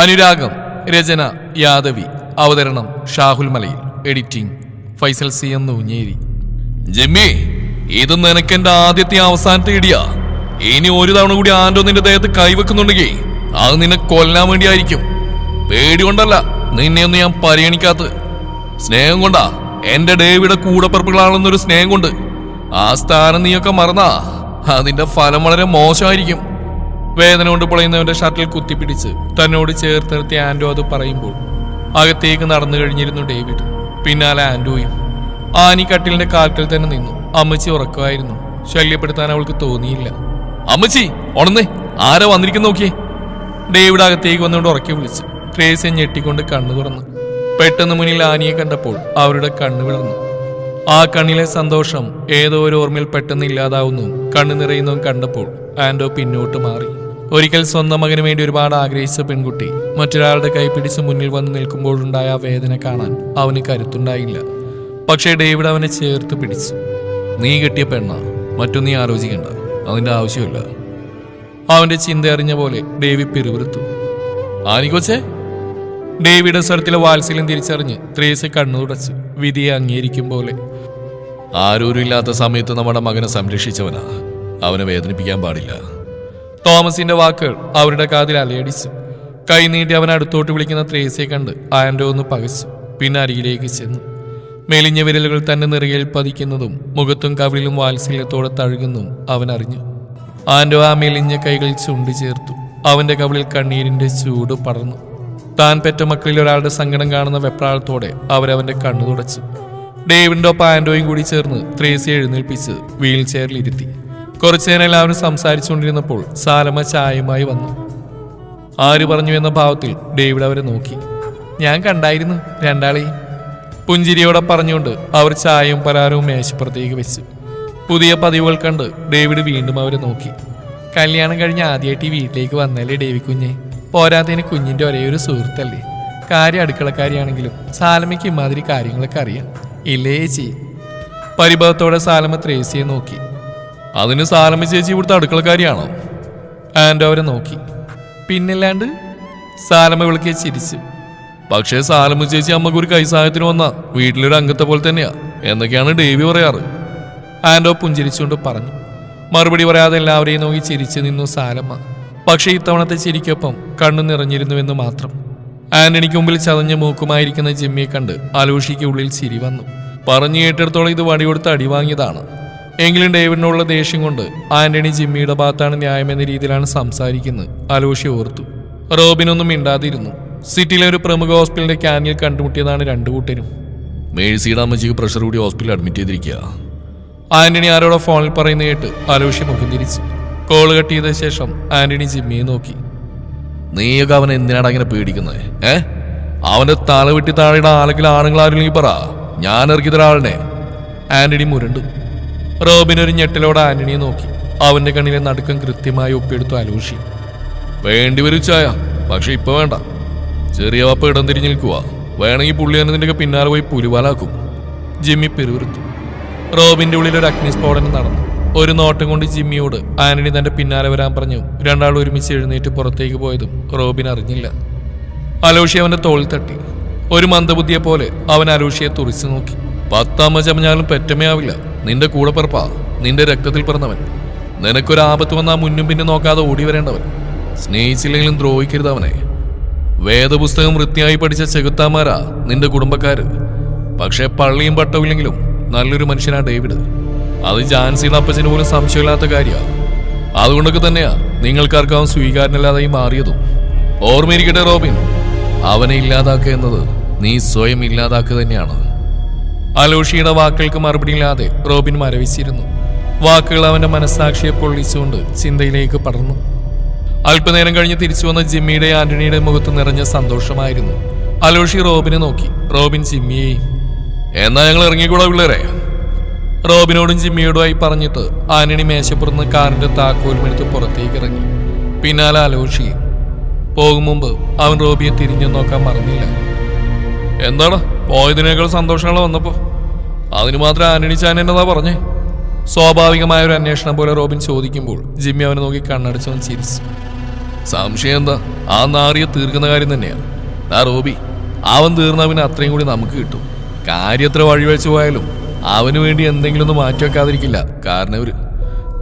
അനുരാഗം രചന യാദവി അവതരണം ഷാഹുൽ മലയിൽ എഡിറ്റിംഗ് ഫൈസൽ സി എന്ന് നൂഞ്ഞേരി. ജിമ്മി ഇത് നിനക്ക് എന്റെ ആദ്യത്തെ അവസാനത്തെ ഇടിയാ ഇനി ഒരു തവണ കൂടി ആൻഡോ നിന്റെ ദേഹത്ത് കൈവെക്കുന്നുണ്ടെങ്കിൽ അത് നിന്നെ കൊല്ലാൻ വേണ്ടിയായിരിക്കും. പേടി കൊണ്ടല്ല നിന്നെയൊന്നും ഞാൻ പരിഗണിക്കാത്ത സ്നേഹം കൊണ്ടാ എന്റെ ഡേവിയുടെ കൂടപ്പറപ്പുകളാണെന്നൊരു സ്നേഹം കൊണ്ട് ആ സ്ഥാനം നീയൊക്കെ മറന്നാ അതിന്റെ ഫലം വളരെ മോശമായിരിക്കും. വേദന കൊണ്ട് പൊളയുന്നവന്റെ ഷർട്ടിൽ കുത്തിപ്പിടിച്ച് തന്നോട് ചേർത്ത് നിർത്തി ആൻഡോ അത് പറയുമ്പോൾ അകത്തേക്ക് നടന്നു കഴിഞ്ഞിരുന്നു ഡേവിഡ്. പിന്നാലെ ആൻഡോയും ആനി കട്ടിലിന്റെ കാൽക്കൽ തന്നെ നിന്നു. അമ്മച്ചി ഉറക്കമായിരുന്നു. ശല്യപ്പെടുത്താൻ അവൾക്ക് തോന്നിയില്ല. അമ്മച്ചി ഉണന്നേ ആരാ വന്നിരിക്കുന്നു നോക്കിയേ? ഡേവിഡ് അകത്തേക്ക് വന്നുകൊണ്ട് ഉറക്കി വിളിച്ചു. ട്രേസിയെ ഞെട്ടിക്കൊണ്ട് കണ്ണു തുറന്നു. പെട്ടെന്ന് മുന്നിൽ ആനിയെ കണ്ടപ്പോൾ അവരുടെ കണ്ണു വിളർന്നു. ആ കണ്ണിലെ സന്തോഷം ഏതോ ഒരു ഓർമ്മയിൽ പെട്ടെന്ന് ഇല്ലാതാവുന്നു. കണ്ണു നിറയുന്നതും കണ്ടപ്പോൾ ആൻഡോ പിന്നോട്ട് മാറി. ഒരിക്കൽ സ്വന്തം മകന് വേണ്ടി ഒരുപാട് ആഗ്രഹിച്ച പെൺകുട്ടി മറ്റൊരാളുടെ കൈ പിടിച്ച് മുന്നിൽ വന്ന് നിൽക്കുമ്പോഴുണ്ടായ വേദന കാണാൻ അവന് കരുത്തുണ്ടായില്ല. പക്ഷേ ഡേവിഡ് അവനെ ചേർത്ത് പിടിച്ചു. നീ കിട്ടിയ പെണ്ണ മറ്റൊന്നും നീ ആലോചിക്കണ്ട ആവശ്യമില്ല. അവന്റെ ചിന്ത അറിഞ്ഞ പോലെ ഡേവി പിറുപിറുത്തു. ആനിക്കൊച്ചേ ഡേവിയുടെ സ്വരത്തിലെ വാത്സല്യം തിരിച്ചറിഞ്ഞ് ത്രേസ് കണ്ണു തുടച്ച് വിധിയെ അംഗീകരിക്കും പോലെ. ആരൂരില്ലാത്ത സമയത്ത് നമ്മുടെ മകനെ സംരക്ഷിച്ചവനാ. അവനെ വേദനിപ്പിക്കാൻ പാടില്ല. തോമസിന്റെ വാക്കുകൾ അവരുടെ കാതിൽ അലയടിച്ചു. കൈനീട്ടി അവൻ അടുത്തോട്ട് വിളിക്കുന്ന ത്രേസിയെ കണ്ട് ആൻഡോ ഒന്ന് പകച്ചു പിന്നെ അരികിലേക്ക് ചെന്നു. മെലിഞ്ഞ വിരലുകൾ തന്റെ നിറയിൽ പതിക്കുന്നതും മുഖത്തും കവിളിലും വാത്സല്യത്തോടെ തഴുകുന്നതും അവൻ അറിഞ്ഞു. ആൻഡോ ആ മെലിഞ്ഞ കൈകൾ ചുണ്ടു ചേർത്തു. അവന്റെ കവിളിൽ കണ്ണീരിന്റെ ചൂട് പടർന്നു. താൻ പെറ്റ മക്കളിൽ ഒരാളുടെ സങ്കടം കാണുന്ന വെപ്രാളത്തോടെ അവരവന്റെ കണ്ണു തുടച്ചു. ഡേവിഡിന്റെ ഒപ്പം കൂടി ചേർന്ന് ത്രേസിയെ എഴുന്നേൽപ്പിച്ച് വീൽ ചെയറിൽ ഇരുത്തി. കുറച്ചു നേരം എല്ലാവരും സംസാരിച്ചുകൊണ്ടിരുന്നപ്പോൾ സാലമ ചായയുമായി വന്നു. ആര് പറഞ്ഞു എന്ന ഭാവത്തിൽ ഡേവിഡ് അവരെ നോക്കി. ഞാൻ കണ്ടായിരുന്നു രണ്ടാളെയും പുഞ്ചിരിയോടെ പറഞ്ഞുകൊണ്ട് അവർ ചായയും പരാരവും മേശപ്പുറത്തേക്ക് വെച്ചു. പുതിയ പതിവുകൾ കണ്ട് ഡേവിഡ് വീണ്ടും അവരെ നോക്കി. കല്യാണം കഴിഞ്ഞ് ആദ്യമായിട്ട് വീട്ടിലേക്ക് വന്നല്ലേ ഡേവി കുഞ്ഞെ? പോരാത്തതിന് കുഞ്ഞിന്റെ ഒരേ ഒരു സുഹൃത്തല്ലേ? കാര്യം അടുക്കളക്കാരിയാണെങ്കിലും സാലമയ്ക്ക് ഇമാതിരി കാര്യങ്ങളൊക്കെ അറിയാം. ഇല്ലേ ചേച്ചി? പരിഭവത്തോടെ സാലമ ത്രേസിയെ നോക്കി. അതിന് സാലമ ചേച്ചി ഇവിടുത്തെ അടുക്കളക്കാരിയാണോ ആൻഡ് അവരെ നോക്കി. പിന്നില്ലാണ്ട് സാലമ വിളിക്കെ ചിരിച്ചു. പക്ഷേ സാലമ ചേച്ചി അമ്മയ്ക്ക് ഒരു കൈസഹായത്തിന് വന്ന വീട്ടിലൊരു അംഗത്തെ പോലെ തന്നെയാ എന്നൊക്കെയാണ് ഡേവി പറയാറ്. ആൻഡോ പുഞ്ചിരിച്ചുകൊണ്ട് പറഞ്ഞു. മറുപടി പറയാതെ എല്ലാവരെയും നോക്കി ചിരിച്ചു നിന്നു സാലമ്മ പക്ഷേ ഇത്തവണത്തെ ചിരിക്കൊപ്പം കണ്ണു നിറഞ്ഞിരുന്നുവെന്ന് മാത്രം. ആന്റണിക്ക് മുമ്പിൽ ചതഞ്ഞ മൂക്കുമായിരിക്കുന്ന ജിമ്മിയെ കണ്ട് അലോഷിക്ക് ഉള്ളിൽ ചിരി വന്നു. പറഞ്ഞു കേട്ടിടത്തോളം ഇത് വടി കൊടുത്ത് അടി വാങ്ങിയതാണ്. എങ്കിലും ഡേവിഡിനോടുള്ള ദേഷ്യം കൊണ്ട് ആന്റണി ജിമ്മിയുടെ ഭാഗത്താണ് ന്യായമെന്ന രീതിയിലാണ് സംസാരിക്കുന്നത്. അലോഷി ഓർത്തു. റോബിനൊന്നും മിണ്ടാതിരുന്നു. സിറ്റിയിലെ ഒരു പ്രമുഖ ഹോസ്പിറ്റലിന്റെ ക്യാനിൽ കണ്ടുമുട്ടിയതാണ് രണ്ടു കൂട്ടരും. മേഴ്സിയുടെ അമ്മച്ചിക്ക് പ്രഷർ കൂടി ഹോസ്പിറ്റലിൽ അഡ്മിറ്റ് ചെയ്തിരിക്കുക. ആന്റണി ആരോടോ ഫോണിൽ പറയുന്ന കേട്ട് അലോഷി മുഖം തിരിച്ചു. കോൾ കട്ട് ചെയ്ത ശേഷം ആന്റണി ജിമ്മിയെ നോക്കി. നീയൊക്കെ അവൻ എന്തിനാണ് അങ്ങനെ പേടിക്കുന്നത് ഏ? അവന്റെ തല വെട്ടി താഴെയുടെ ആരെങ്കിലും പറ. ഞാൻ ഇറക്കി ആന്റണി മുരണ്ടു. റോബിൻ ഒരു ഞെട്ടിലോടെ ആന്റണിയെ നോക്കി. അവന്റെ കണ്ണിലെ നടുക്കം കൃത്യമായി ഒപ്പിയെടുത്തു അലൂഷി. വേണ്ടി വരും ചായ. പക്ഷെ ഇപ്പൊ വേണ്ട. ചെറിയ വാപ്പ ഇടം തിരിഞ്ഞു നിൽക്കുക. വേണമെങ്കിൽ പുള്ളി തന്നെ പിന്നാലെ പോയി പുലിവാലാക്കും. ജിമ്മി പെരുവിറുത്തു റോബിന്റെ ഉള്ളിൽ ഒരു അഗ്നിസ്ഫോടനം നടന്നു. ഒരു നോട്ടം കൊണ്ട് ജിമ്മിയോട് ആന്റണി തന്റെ പിന്നാലെ വരാൻ പറഞ്ഞു. രണ്ടാൾ ഒരുമിച്ച് എഴുന്നേറ്റ് പുറത്തേക്ക് പോയതും റോബിൻ അറിഞ്ഞില്ല. അലോഷി അവന്റെ തോളിൽ തട്ടി. ഒരു മന്ദബുദ്ധിയെ പോലെ അവൻ അലോഷിയെ തുറിച്ചു നോക്കി. പത്താമ്മ ചമഞ്ഞാലും പെറ്റമയാവില്ല നിന്റെ കൂടെ പിറപ്പാ. നിന്റെ രക്തത്തിൽ പിറന്നവൻ. നിനക്കൊരു ആപത്ത് വന്നാൽ മുന്നും പിന്നെ നോക്കാതെ ഓടി വരേണ്ടവൻ. സ്നേഹിച്ചില്ലെങ്കിലും ദ്രോഹിക്കരുത് അവനെ. വേദപുസ്തകം വൃത്തിയായി പഠിച്ച ചെകുത്താമാരാ നിന്റെ കുടുംബക്കാര്. പക്ഷേ പള്ളിയും പട്ടവില്ലെങ്കിലും നല്ലൊരു മനുഷ്യനാ ഡേവിഡ്. അത് ജാൻസിയുടെ അപ്പച്ചന് പോലും സംശയമില്ലാത്ത കാര്യമാണ് അതുകൊണ്ടൊക്കെ തന്നെയാ നിങ്ങൾക്കാർക്കും അവൻ മാറിയതും. ഓർമ്മയിരിക്കട്ടെ റോബിൻ. അവനെ ഇല്ലാതാക്കുക എന്നത് നീ സ്വയം ഇല്ലാതാക്കുക തന്നെയാണ്. അലോഷിയുടെ വാക്കുകൾക്ക് മറുപടിയില്ലാതെ റോബിൻ മരവിച്ചിരുന്നു. വാക്കുകൾ അവന്റെ മനസ്സാക്ഷിയെ പൊള്ളിച്ചുകൊണ്ട് ചിന്തയിലേക്ക് പടർന്നു. അല്പനേരം കഴിഞ്ഞ് തിരിച്ചു വന്ന ജിമ്മിയുടെ ആന്റണിയുടെ മുഖത്ത് നിറഞ്ഞ സന്തോഷമായിരുന്നു. അലോഷി റോബിനെ നോക്കി. റോബിൻ ജിമ്മിയെയും എന്നാ ഞങ്ങൾ ഇറങ്ങിക്കൂടാ പിള്ളേരെ? റോബിനോടും ജിമ്മിയോടുമായി പറഞ്ഞിട്ട് ആന്റണി മേശപ്പുറന്ന് കാറിന്റെ താക്കോലുമെടുത്ത് പുറത്തേക്ക് ഇറങ്ങി. പിന്നാലെ അലോഷിയും പോകും മുമ്പ് അവൻ റോബിയെ തിരിഞ്ഞു നോക്കാൻ മറന്നില്ല. എന്താണ് പോയതിനേക്കാൾ സന്തോഷങ്ങൾ വന്നപ്പോ. അതിന് മാത്രം ആന്റണി ചാൻ എന്നതാ പറഞ്ഞേ? സ്വാഭാവികമായ ഒരു അന്വേഷണം പോലെ റോബിൻ ചോദിക്കുമ്പോൾ ജിമ്മി അവനെ നോക്കി കണ്ണടച്ചവൻ ചിരിച്ചു. സംശയം എന്താ? ആ നാറിയ തീർക്കുന്ന കാര്യം തന്നെയാണ്. ആ റോബി അവൻ തീർന്ന പിന്നെ അത്രയും കൂടി നമുക്ക് കിട്ടും. കാര്യം എത്ര വഴിവെച്ചു പോയാലും അവന് വേണ്ടി എന്തെങ്കിലും ഒന്ന് മാറ്റി വെക്കാതിരിക്കില്ല കാരണം ഇവർ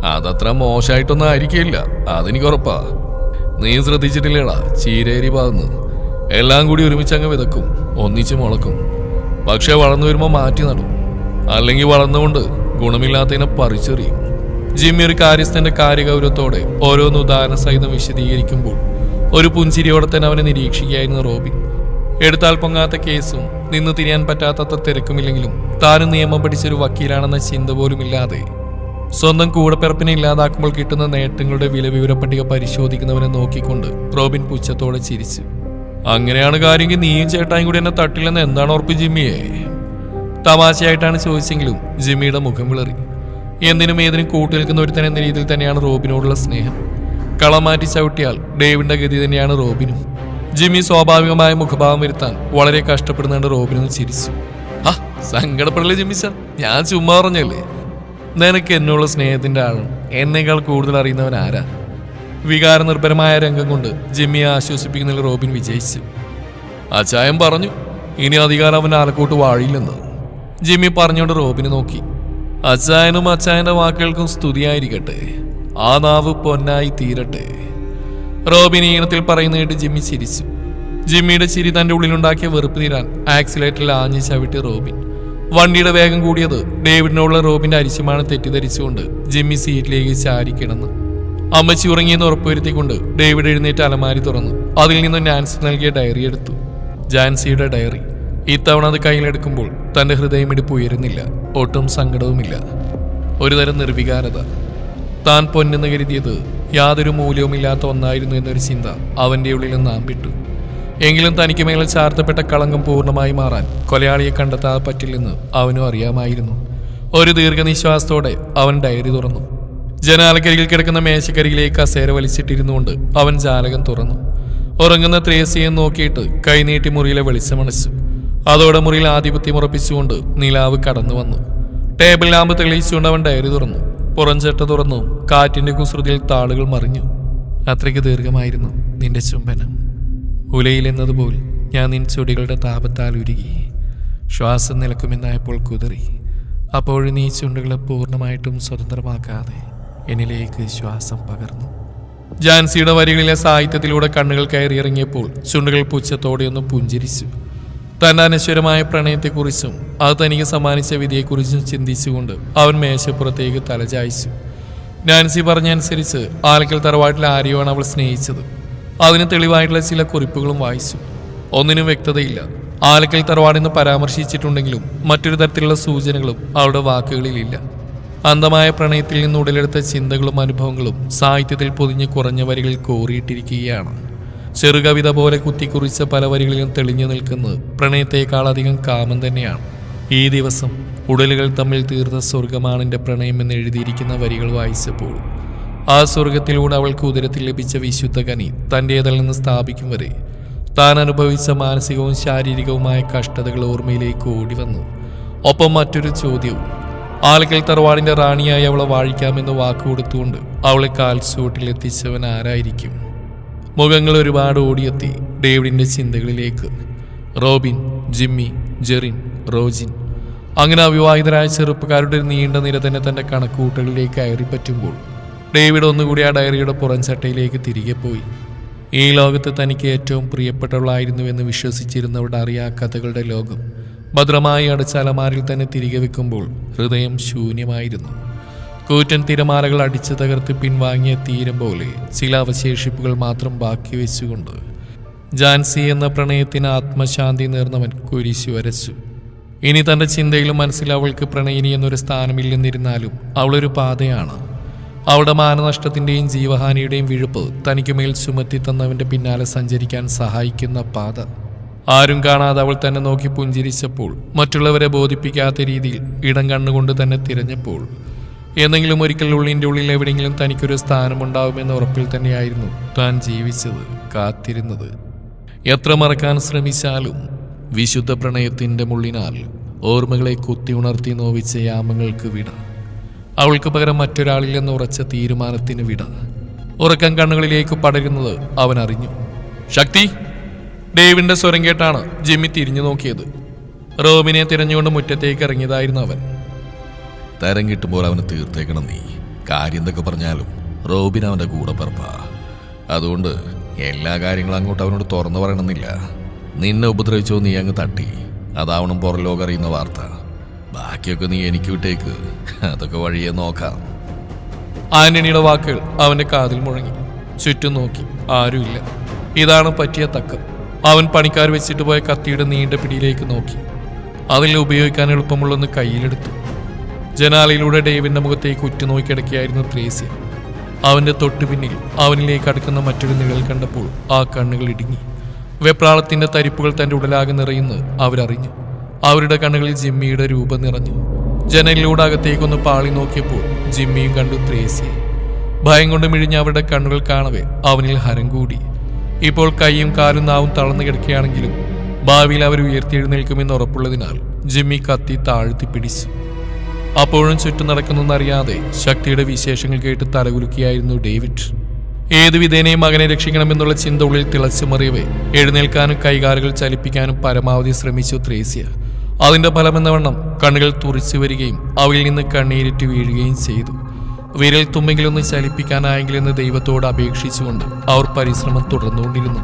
അതത്ര മോശമായിട്ടൊന്നും ആയിരിക്കില്ല അതെനിക്ക് ഉറപ്പാ. നീ ശ്രദ്ധിച്ചിട്ടില്ലേടാ ചീരേരി ഭാഗന്ന് എല്ലാം കൂടി ഒരുമിച്ച് അങ്ങ് വിതക്കും ഒന്നിച്ച് മുളക്കും. പക്ഷെ വളർന്നു വരുമ്പോൾ മാറ്റി നടും. അല്ലെങ്കിൽ വളർന്നുകൊണ്ട് ഗുണമില്ലാത്തതിനെ പറിച്ചെറിയും ജിമ്മി ഒരു കാര്യസ്ഥന്റെ കാര്യഗൗരവത്തോടെ ഓരോന്ന് ഉദാഹരണ സഹിതം വിശദീകരിക്കുമ്പോൾ ഒരു പുഞ്ചിരിയോടെ തന്നെ അവനെ നിരീക്ഷിക്കുകയായിരുന്നു റോബിൻ എടുത്താൽ പൊങ്ങാത്ത കേസും നിന്ന് തിരിയാൻ പറ്റാത്തത്ര തിരക്കുമില്ലെങ്കിലും താനും നിയമം പഠിച്ചൊരു വക്കീലാണെന്ന ചിന്ത പോലുമില്ലാതെ സ്വന്തം കൂടപ്പിറപ്പിനെ ഇല്ലാതാക്കുമ്പോൾ കിട്ടുന്ന നേട്ടങ്ങളുടെ വില വിവരപ്പട്ടിക പരിശോധിക്കുന്നവനെ നോക്കിക്കൊണ്ട് റോബിൻ പുച്ഛത്തോടെ ചിരിച്ചു. അങ്ങനെയാണ് കാര്യമെങ്കിൽ നീയും ചേട്ടായും കൂടി എന്നെ തട്ടില്ലെന്ന് എന്താണ് ഉറപ്പ് ജിമ്മിയെ? തമാശയായിട്ടാണ് ചോദിച്ചെങ്കിലും ജിമ്മിയുടെ മുഖം വിളറി. എന്തിനും ഏതിനും കൂട്ടുനിൽക്കുന്ന ഒരുത്തൻ എന്ന രീതിയിൽ തന്നെയാണ് റോബിനോടുള്ള സ്നേഹം. കളം മാറ്റി ചവിട്ടിയാൽ ഡേവിഡിന്റെ ഗതി തന്നെയാണ് റോബിനും. ജിമ്മി സ്വാഭാവികമായ മുഖഭാവം വരുത്താൻ വളരെ കഷ്ടപ്പെടുന്നുണ്ട് റോബിനെന്ന് ചിരിച്ചു. ആ സങ്കടപ്പെടില്ലേ ജിമ്മി സാർ? ഞാൻ ചുമ്മാ പറഞ്ഞല്ലേ? നിനക്ക് എന്നുള്ള സ്നേഹത്തിന്റെ ആൾ എന്നേക്കാൾ കൂടുതൽ അറിയുന്നവൻ ആരാ? വികാര നിർഭരമായ രംഗം കൊണ്ട് ജിമ്മിയെ ആശ്വസിപ്പിക്കുന്നതിൽ റോബിൻ വിജയിച്ചു. അച്ചായം പറഞ്ഞു ഇനി അധികാരം അവൻ ആലക്കോട്ട് വാഴില്ലെന്ന്. ജിമ്മി പറഞ്ഞുകൊണ്ട് റോബിനെ നോക്കി. അച്ചായനും അച്ചായന്റെ വാക്കുകൾക്കും സ്തുതിയായിരിക്കട്ടെ. ആ നാവ് പൊന്നായി തീരട്ടെ. റോബിൻ ഈണത്തിൽ പറയുന്ന കേട്ട് ജിമ്മി ചിരിച്ചു. ജിമ്മിയുടെ ചിരി തന്റെ ഉള്ളിലുണ്ടാക്കിയ വെറുപ്പ് തീരാൻ ആക്സിലേറ്ററിൽ ആഞ്ഞു ചവിട്ടി റോബിൻ. വണ്ടിയുടെ വേഗം കൂടിയത് ഡേവിഡിനോടുള്ള റോബിന്റെ അരിശമാണ് തെറ്റിദ്ധരിച്ചുകൊണ്ട് ജിമ്മി സീറ്റിലേക്ക് ചാരി കിടന്നു. അമ്മച്ചി ഉറങ്ങിയെന്ന് ഉറപ്പുവരുത്തിക്കൊണ്ട് ഡേവിഡ് എഴുന്നേറ്റ് അലമാരി തുറന്നു. അതിൽ നിന്ന് നാൻസി നൽകിയ ഡയറി എടുത്തു. ജാൻസിയുടെ ഡയറി. ഇത്തവണ അത് കയ്യിലെടുക്കുമ്പോൾ തന്റെ ഹൃദയമിടിപ്പ് ഉയരുന്നില്ല. ഒട്ടും സങ്കടവുമില്ല. ഒരുതരം നിർവികാരത. താൻ പൊന്നെന്ന് കരുതിയത് യാതൊരു മൂല്യവുമില്ലാത്ത ഒന്നായിരുന്നു എന്നൊരു ചിന്ത അവന്റെ ഉള്ളിൽ നാം വിട്ടു എങ്കിലും തനിക്ക് മേലെ ചാർത്തപ്പെട്ട കളങ്കം പൂർണമായി മാറാൻ കൊലയാളിയെ കണ്ടെത്താതെ പറ്റില്ലെന്ന് അവനും അറിയാമായിരുന്നു. ഒരു ദീർഘനിശ്വാസത്തോടെ അവൻ ഡയറി തുറന്നു. ജനാലക്കരികിൽ കിടക്കുന്ന മേശക്കരികിലേക്ക് കസേര വലിച്ചിട്ടിരുന്നുകൊണ്ട് അവൻ ജാലകം തുറന്നു. ഉറങ്ങുന്ന ത്രേസിയെ നോക്കിയിട്ട് കൈനീട്ടി മുറിയിലെ വെളിച്ചമണച്ചു അതോടെ മുറിയിൽ ആധിപത്യം ഉറപ്പിച്ചുകൊണ്ട് നിലാവ് കടന്നു വന്നു. ടേബിൾ ലാമ്പ് തെളിയിച്ചുകൊണ്ട് അവൻ ഡയറി തുറന്നു. പുറംചട്ട തുറന്നു. കാറ്റിന്റെ കുസൃതിയിൽ താളുകൾ മറിഞ്ഞു. അത്രയ്ക്ക് ദീർഘമായിരുന്നു നിന്റെ ചുംബനം. ഉലയിലെന്നതുപോൽ ഞാൻ നിൻ ചുടികളുടെ താപത്താൽ ഉരുകി. ശ്വാസം നിലക്കുമെന്നായപ്പോൾ കുതിറി. അപ്പോഴും നീ ചുണ്ടുകളെ പൂർണമായിട്ടും സ്വതന്ത്രമാക്കാതെ എന്നിലേക്ക് ശ്വാസം പകർന്നു. ജാൻസിയുടെ വരികളിലെ സാഹിത്യത്തിലൂടെ കണ്ണുകൾ കയറിയിറങ്ങിയപ്പോൾ ചുണ്ടുകൾ പുച്ഛത്തോടെയൊന്ന് പുഞ്ചിരിച്ചു. തന്റെ അനശ്വരമായ പ്രണയത്തെക്കുറിച്ചും അത് തനിക്ക് സമ്മാനിച്ച വിധിയെക്കുറിച്ചും ചിന്തിച്ചുകൊണ്ട് അവൻ മേശപ്പുറത്തേക്ക് തലചായിച്ചു നാൻസി പറഞ്ഞനുസരിച്ച് ആലക്കൽ തറവാട്ടിലെ ആരെയാണ് അവൾ സ്നേഹിച്ചത്? അതിന് തെളിവായിട്ടുള്ള ചില കുറിപ്പുകളും വായിച്ചു. ഒന്നിനും വ്യക്തതയില്ല. ആലക്കൽ തറവാടെന്ന് പരാമർശിച്ചിട്ടുണ്ടെങ്കിലും മറ്റൊരു തരത്തിലുള്ള സൂചനകളും അവളുടെ വാക്കുകളിലില്ല. അന്ധമായ പ്രണയത്തിൽ നിന്ന് ഉടലെടുത്ത ചിന്തകളും അനുഭവങ്ങളും സാഹിത്യത്തിൽ പൊതിഞ്ഞ് കുറഞ്ഞ വരികളിൽ കോറിയിട്ടിരിക്കുകയാണ്. ചെറുകവിത പോലെ കുത്തിക്കുറിച്ച പല വരികളിലും തെളിഞ്ഞു നിൽക്കുന്നത് പ്രണയത്തേക്കാൾ അധികം കാമം തന്നെയാണ്. ഈ ദിവസം ഉടലുകൾ തമ്മിൽ തീർന്ന സ്വർഗമാണെന്റെ പ്രണയം എന്ന് എഴുതിയിരിക്കുന്ന വരികൾ വായിച്ചപ്പോൾ ആ സ്വർഗത്തിലൂടെ അവൾക്ക് ഉദരത്തിൽ ലഭിച്ച വിശുദ്ധ കനി നിന്ന് സ്ഥാപിക്കും വരെ താൻ അനുഭവിച്ച മാനസികവും ശാരീരികവുമായ കഷ്ടതകൾ ഓർമ്മയിലേക്ക് ഓടി വന്നു. ഒപ്പം മറ്റൊരു ചോദ്യവും ആളുകൾ തറവാടിന്റെ റാണിയായി അവളെ വാഴിക്കാമെന്ന് വാക്കുകൊടുത്തുകൊണ്ട് അവളെ കാൽച്ചോട്ടിൽ എത്തിച്ചവൻ ആരായിരിക്കും? മുഖങ്ങൾ ഒരുപാട് ഓടിയെത്തി ഡേവിഡിന്റെ ചിന്തകളിലേക്ക്. Robin Jimmy Jerin Rojin. അങ്ങനെ അവിവാഹിതരായ ചെറുപ്പക്കാരുടെ ഒരു നീണ്ട നിര തന്നെ തന്റെ കണക്കുകൂട്ടലിലേക്ക് കയറിപ്പറ്റുമ്പോൾ ഡേവിഡ് ഒന്നുകൂടി ആ ഡയറിയുടെ പുറംചട്ടയിലേക്ക് തിരികെ പോയി. ഈ ലോകത്ത് തനിക്ക് ഏറ്റവും പ്രിയപ്പെട്ടവളായിരുന്നു എന്ന് വിശ്വസിച്ചിരുന്നവരുടെ അറിയാ കഥകളുടെ ലോകം ഭദ്രമായി അടച്ച അലമാരിൽ തന്നെ തിരികെ വെക്കുമ്പോൾ ഹൃദയം ശൂന്യമായിരുന്നു. കൂറ്റൻ തിരമാലകൾ അടിച്ചു തകർത്ത് പിൻവാങ്ങിയ തീരം പോലെ ചില അവശേഷിപ്പുകൾ മാത്രം ബാക്കി വെച്ചുകൊണ്ട് ജാൻസി എന്ന പ്രണയത്തിന് ആത്മശാന്തി നേർന്നവൻ കുരിശു വരച്ചു. ഇനി തന്റെ ചിന്തയിലും മനസ്സിൽ അവൾക്ക് പ്രണയിനി എന്നൊരു സ്ഥാനമില്ലെന്നിരുന്നാലും അവളൊരു പാതയാണ്. അവളുടെ മാനനഷ്ടത്തിന്റെയും ജീവഹാനിയുടെയും വിഴുപ്പ് തനിക്കുമേൽ ചുമത്തി തന്നവന്റെ പിന്നാലെ സഞ്ചരിക്കാൻ സഹായിക്കുന്ന പാത. ആരും കാണാതെ അവൾ തന്നെ നോക്കി പുഞ്ചിരിച്ചപ്പോൾ മറ്റുള്ളവരെ ബോധിപ്പിക്കാത്ത രീതിയിൽ ഇടം കണ്ണുകൊണ്ട് തന്നെ തിരഞ്ഞപ്പോൾ എന്നെങ്കിലും ഒരിക്കൽ ഉള്ളിന്റെ ഉള്ളിൽ എവിടെയെങ്കിലും തനിക്കൊരു സ്ഥാനമുണ്ടാവുമെന്ന ഉറപ്പിൽ തന്നെയായിരുന്നു താൻ ജീവിച്ചത് കാത്തിരുന്നത്. എത്ര മറക്കാൻ ശ്രമിച്ചാലും വിശുദ്ധ പ്രണയത്തിന്റെ മുള്ളിനാൽ ഓർമ്മകളെ കുത്തി ഉണർത്തി നോവിച്ച യാമങ്ങൾക്ക് വിട. അവൾക്ക് പകരം മറ്റൊരാളില്ലെന്ന് ഉറച്ച തീരുമാനത്തിന് വിട. ഉറക്കം കണ്ണുകളിലേക്ക് പടരുന്നത് അവൻ അറിഞ്ഞു. ശക്തി ഡേവിന്റെ സ്വരം കേട്ടാണ് ജിമ്മി തിരിഞ്ഞു നോക്കിയത്. റോമിനെ തിരഞ്ഞുകൊണ്ട് മുറ്റത്തേക്ക് ഇറങ്ങിയതായിരുന്നു അവൻ. തരം കിട്ടുമ്പോൾ അവന് തീർത്തേക്കണം നീ. കാര്യം എന്തൊക്കെ പറഞ്ഞാലും റോബിൻ അവന്റെ കൂടെ പറപ്പ. അതുകൊണ്ട് എല്ലാ കാര്യങ്ങളും അങ്ങോട്ട് അവനോട് തുറന്നു പറയണമെന്നില്ല. നിന്നെ ഉപദ്രവിച്ചോ നീ അങ്ങ് തട്ടി. അതാവണം പുറം ലോകം അറിയുന്ന വാർത്ത. ബാക്കിയൊക്കെ നീ എനിക്ക് വിട്ടേക്ക്. അതൊക്കെ വഴിയെ നോക്കാം. ആന്റണിയുടെ വാക്കുകൾ അവന്റെ കാതിൽ മുഴങ്ങി. ചുറ്റും നോക്കി. ആരുമില്ല. ഇതാണ് പറ്റിയ തക്കം. അവൻ പണിക്കാർ വെച്ചിട്ട് പോയ കത്തിയുടെ നീണ്ട പിടിയിലേക്ക് നോക്കി. അതിൽ ഉപയോഗിക്കാൻ എളുപ്പമുള്ളൊന്ന് കയ്യിലെടുത്തു. ജനാലയിലൂടെ ഡേവിന്റെ മുഖത്തേക്ക് ഉറ്റുനോക്കിയടക്കിയായിരുന്നു ത്രേസ്യ. അവന്റെ തൊട്ടുപിന്നിൽ അവനിലേക്ക് അടുക്കുന്ന മറ്റൊരു നിഴൽ കണ്ടപ്പോൾ ആ കണ്ണുകൾ ഇടുങ്ങി. വെപ്രാളത്തിന്റെ തരിപ്പുകൾ തന്റെ ഉടലാകെ നിറയുന്നത് അവരറിഞ്ഞു. അവരുടെ കണ്ണുകളിൽ ജിമ്മിയുടെ രൂപം നിറഞ്ഞു. ജനലിലൂടെ അകത്തേക്കൊന്ന് പാളി നോക്കിയപ്പോൾ ജിമ്മിയും കണ്ടു ത്രേസ്യയെ. ഭയം കൊണ്ട് മിഴിഞ്ഞ അവരുടെ കണ്ണുകൾ കാണവേ അവനിൽ ഹരം കൂടി. ഇപ്പോൾ കൈയും കാലും നാവും തളർന്നു കിടക്കുകയാണെങ്കിലും ഭാവിയിൽ അവർ ഉയർത്തിയെഴുന്നേൽക്കുമെന്ന് ഉറപ്പുള്ളതിനാൽ ജിമ്മി കത്തി താഴ്ത്തി പിടിച്ചു. അപ്പോഴും ചുറ്റും നടക്കുന്നതെന്നറിയാതെ ശക്തിയുടെ വിശേഷങ്ങൾ കേട്ട് തലകുലുക്കിയായിരുന്നു ഡേവിഡ്. ഏത് വിധേനയും മകനെ രക്ഷിക്കണമെന്നുള്ള ചിന്ത ഉള്ളിൽ തിളച്ചു മറിയവേ എഴുന്നേൽക്കാനും കൈകാലുകൾ ചലിപ്പിക്കാനും പരമാവധി ശ്രമിച്ചു ത്രേസ്യ. അതിന്റെ ഫലമെന്നവണ്ണം കണ്ണുകൾ തുറിച്ചു വരികയും അവയിൽ നിന്ന് കണ്ണീരിറ്റ് വീഴുകയും ചെയ്തു. വിരൽ തുമ്മെങ്കിലൊന്ന് ചലിപ്പിക്കാനായെങ്കിലെന്ന് ദൈവത്തോട് അപേക്ഷിച്ചുകൊണ്ട് അവർ പരിശ്രമം തുടർന്നുകൊണ്ടിരുന്നു.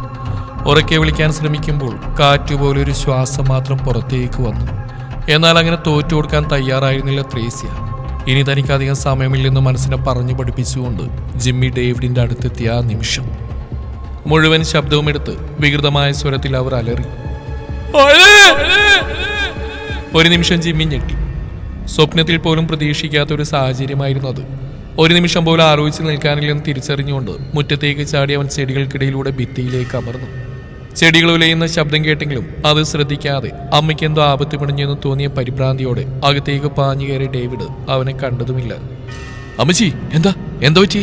ഉറക്കെ വിളിക്കാൻ ശ്രമിക്കുമ്പോൾ കാറ്റുപോലൊരു ശ്വാസം മാത്രം പുറത്തേക്ക് വന്നു. എന്നാൽ അങ്ങനെ തോറ്റു കൊടുക്കാൻ തയ്യാറായിരുന്നില്ല ത്രേസ്യ. ഇനി തനിക്കധികം സമയമില്ലെന്ന് മനസ്സിനെ പറഞ്ഞു പഠിപ്പിച്ചുകൊണ്ട് ജിമ്മി ഡേവിഡിന്റെ അടുത്തെത്തിയ ആ നിമിഷം. മുഴുവൻ ശബ്ദവും എടുത്ത് വികൃതമായ സ്വരത്തിൽ അവർ അലറി. ഒരു നിമിഷം ജിമ്മി ഞെട്ടി. സ്വപ്നത്തിൽ പോലും പ്രതീക്ഷിക്കാത്ത ഒരു സാഹചര്യമായിരുന്നു അത്. ഒരു നിമിഷം പോലും ആലോചിച്ച് നിൽക്കാനില്ലെന്ന് തിരിച്ചറിഞ്ഞുകൊണ്ട് മുറ്റത്തേക്ക് ചാടി അവൻ ചെടികൾക്കിടയിലൂടെ ഭിത്തിയിലേക്ക് അമർന്നു. ചെടികൾ ഉലയുന്ന ശബ്ദം കേട്ടെങ്കിലും അത് ശ്രദ്ധിക്കാതെ അമ്മയ്ക്ക് എന്തോ ആപത്ത് പിടിഞ്ഞെന്ന് തോന്നിയ പരിഭ്രാന്തിയോടെ അകത്തേക്ക് പാഞ്ഞു കയറി ഡേവിഡ് അവനെ കണ്ടതുമില്ല. അമ്മച്ചി എന്താ? എന്താ പറ്റി?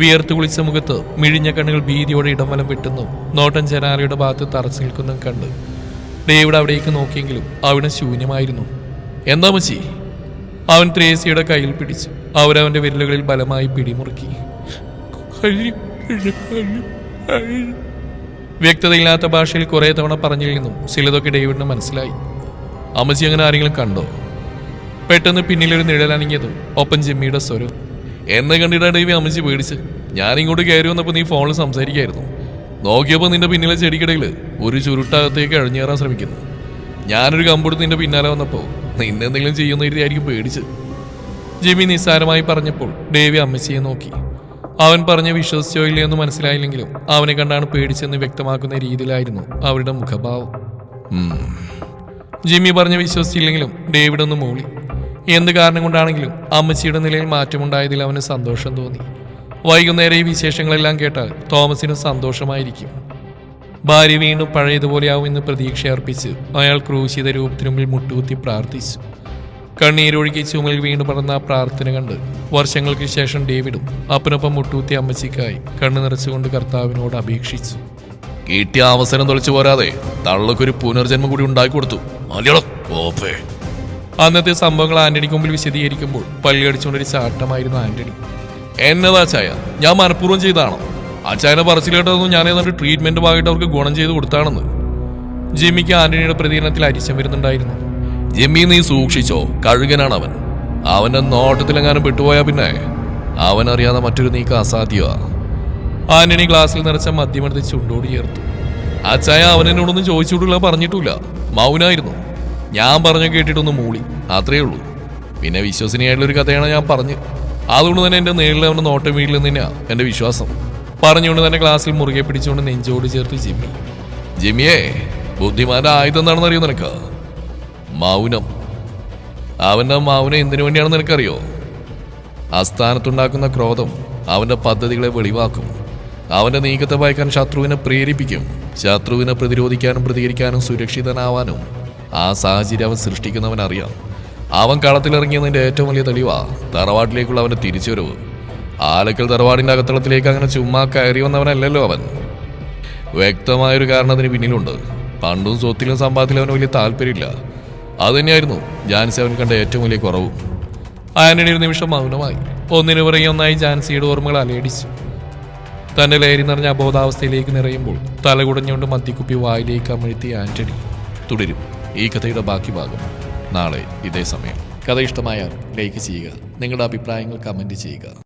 വിയർത്ത് കുളിച്ച മുഖത്ത് മിഴിഞ്ഞ കണ്ണുകൾ ഭീതിയോടെ ഇടംവലം വെട്ടുന്നു. നോട്ടൻ ജനാലയുടെ ഭാഗത്ത് തറച്ചു നിൽക്കുന്നതും കണ്ട് ഡേവിഡ് അവിടേക്ക് നോക്കിയെങ്കിലും അവിടെ ശൂന്യമായിരുന്നു. എന്താ മച്ചി അവൻ ത്രേസിയുടെ കയ്യിൽ പിടിച്ചു അവരവന്റെ വിരലുകളിൽ ബലമായി പിടിമുറുക്കി. വ്യക്തതയില്ലാത്ത ഭാഷയിൽ കുറെ തവണ പറഞ്ഞിരുന്നു ചിലതൊക്കെ ഡേവിഡിന് മനസ്സിലായി. അമ്മച്ചി അങ്ങനെ ആരെങ്കിലും കണ്ടോ? പെട്ടെന്ന് പിന്നിലൊരു നിഴൽ അനങ്ങിയതും ഒപ്പം ജിമ്മിയുടെ സ്വരം എന്നെ കണ്ടിട്ടാണ് ഡേവി അമ്മച്ചി പേടിച്ച്? ഞാനിങ്ങോട്ട് കയറി വന്നപ്പോൾ നീ ഫോണിൽ സംസാരിക്കായിരുന്നു. നോക്കിയപ്പോൾ നിന്റെ പിന്നിലെ ചെടിക്കിടയിൽ ഒരു ചുരുട്ടകത്തേക്ക് അഴിഞ്ഞേറാൻ ശ്രമിക്കുന്നു. ഞാനൊരു കമ്പെടുത്ത് നിന്റെ പിന്നാലെ വന്നപ്പോൾ നിന്നെന്തെങ്കിലും ചെയ്യുന്ന രീതിയായിരിക്കും പേടിച്ച്. ജിമ്മി നിസ്സാരമായി പറഞ്ഞപ്പോൾ ഡേവി അമ്മച്ചിയെ നോക്കി. അവൻ പറഞ്ഞ് വിശ്വസിച്ചോ ഇല്ലേ എന്ന് മനസ്സിലായില്ലെങ്കിലും അവനെ കണ്ടാണ് പേടിച്ചെന്ന് വ്യക്തമാക്കുന്ന രീതിയിലായിരുന്നു അവരുടെ മുഖഭാവം. ജിമ്മി പറഞ്ഞ് വിശ്വസിച്ചില്ലെങ്കിലും ഡേവിഡ് ഒന്ന് മൂളി. എന്ത് കാരണം കൊണ്ടാണെങ്കിലും അമ്മച്ചിയുടെ നിലയിൽ മാറ്റമുണ്ടായതിൽ അവന് സന്തോഷം തോന്നി. വൈകുന്നേരം ഈ വിശേഷങ്ങളെല്ലാം കേട്ടാൽ തോമസിന് സന്തോഷമായിരിക്കും. ഭാര്യ വീണ്ടും പഴയതുപോലെയാവുമെന്ന് പ്രതീക്ഷ അർപ്പിച്ച് അയാൾ ക്രൂശിത രൂപത്തിനു മുമ്പിൽ മുട്ടുകുത്തി പ്രാർത്ഥിച്ചു. കണ്ണീരൊഴുകി ചുമൽ വീണ് പറഞ്ഞ ആ പ്രാർത്ഥന കണ്ട് വർഷങ്ങൾക്ക് ശേഷം ഡേവിഡും അപ്പനൊപ്പം മുട്ടൂത്തി അമ്മച്ചിക്കായി കണ്ണു നിറച്ചുകൊണ്ട് കർത്താവിനോട് അപേക്ഷിച്ചു. കിട്ടിയ അവസരം തൊളിച്ചു പോരാതെ തള്ളക്കൊരു പുനർജന്മം കൂടി ഉണ്ടാക്കി കൊടുത്തു. അന്നത്തെ സംഭവങ്ങൾ ആന്റണിക്ക് മുമ്പിൽ വിശദീകരിക്കുമ്പോൾ പള്ളിയടിച്ചുകൊണ്ടൊരു ചാട്ടമായിരുന്നു ആന്റണി. എന്നതാ ചായ? ഞാൻ മനഃപൂർവം ചെയ്താണോ ആ ചായനെ പറച്ചിൽ കേട്ടതൊന്നും ഞാൻ ഏതാണ്ട് ട്രീറ്റ്മെന്റ് ഭാഗമായിട്ട് അവർക്ക് ഗുണം ചെയ്ത് കൊടുത്താണെന്ന്. ജിമ്മിക്ക് ആന്റണിയുടെ പ്രതികരണത്തിൽ അരിശം വരുന്നുണ്ടായിരുന്നു. ജിമ്മി നീ സൂക്ഷിച്ചോ. കഴുകനാണ് അവൻ അവന്റെ നോട്ടത്തിലെങ്ങാനും പെട്ടുപോയാ പിന്നെ. അവൻ അറിയാതെ മറ്റൊരു നീക്കം അസാധ്യമാ. ആന്റണി ഗ്ലാസ്സിൽ നിറച്ച മദ്യമെടുത്ത് ചുണ്ടോട് ചേർത്തു ആ ചായ അവൻ എന്നോടൊന്നും ചോദിച്ചിട്ടില്ല പറഞ്ഞിട്ടില്ല മൗനായിരുന്നു. ഞാൻ പറഞ്ഞു കേട്ടിട്ടൊന്ന് മൂളി. അത്രേ ഉള്ളൂ. പിന്നെ വിശ്വസനീയായിട്ടുള്ള ഒരു കഥയാണ് ഞാൻ പറഞ്ഞു. അതുകൊണ്ട് തന്നെ എന്റെ നേരിൽ അവന്റെ നോട്ടം വീട്ടിൽ തന്നെയാ എന്റെ വിശ്വാസം. പറഞ്ഞുകൊണ്ട് തന്നെ ക്ലാസ്സിൽ മുറുകെ പിടിച്ചുകൊണ്ട് നെഞ്ചോട് ചേർത്ത് ജിമ്മി. ജിമ്മിയെ ബുദ്ധിമാന്റെ ആയുധം എന്താണെന്ന് അറിയോ നിനക്ക്? മൗനം അവന്റെ മൗനം എന്തിനു വേണ്ടിയാണെന്ന് നിനക്കറിയോ? ആസ്ഥാനത്തുണ്ടാക്കുന്ന ക്രോധം അവന്റെ പദ്ധതികളെ വെളിവാക്കും. അവന്റെ നീക്കത്തെ വായിക്കാൻ ശത്രുവിനെ പ്രേരിപ്പിക്കും. ശത്രുവിനെ പ്രതിരോധിക്കാനും പ്രതികരിക്കാനും സുരക്ഷിതനാവാനും ആ സാഹചര്യം അവൻ സൃഷ്ടിക്കുന്നവൻ അറിയാം. അവൻ കളത്തിലിറങ്ങിയതിന്റെ ഏറ്റവും വലിയ തെളിവാ തറവാട്ടിലേക്കുള്ള അവന്റെ തിരിച്ചുവരവ്. ആലക്കൽ തറവാടിന്റെ അകത്തളത്തിലേക്ക് അങ്ങനെ ചുമ്മാ കയറി വന്നവനല്ലല്ലോ അവൻ. വ്യക്തമായൊരു കാരണത്തിന് പിന്നിലുണ്ട്. പണ്ടും സ്വത്തിലും സമ്പാദത്തിലും അവന് വലിയ താല്പര്യമില്ല. അതുതന്നെയായിരുന്നു ജാൻസി അവൻ കണ്ട ഏറ്റവും വലിയ കുറവും. ആന്റണി ഒരു നിമിഷം മൗനമായി. ഒന്നിനു പുറകെ ഒന്നായി ജാൻസിയുടെ ഓർമ്മകൾ അലയടിച്ചു. തന്റെ ലഹരി നിറഞ്ഞ അബോധാവസ്ഥയിലേക്ക് നിറയുമ്പോൾ തലകുടഞ്ഞുകൊണ്ട് മദ്യക്കുപ്പി വായിലേക്ക് അമിഴ്ത്തി ആന്റണി തുടരും. ഈ കഥയുടെ ബാക്കി ഭാഗം നാളെ ഇതേ സമയം. കഥ ഇഷ്ടമായാൽ ലൈക്ക് ചെയ്യുക. നിങ്ങളുടെ അഭിപ്രായങ്ങൾ കമന്റ് ചെയ്യുക.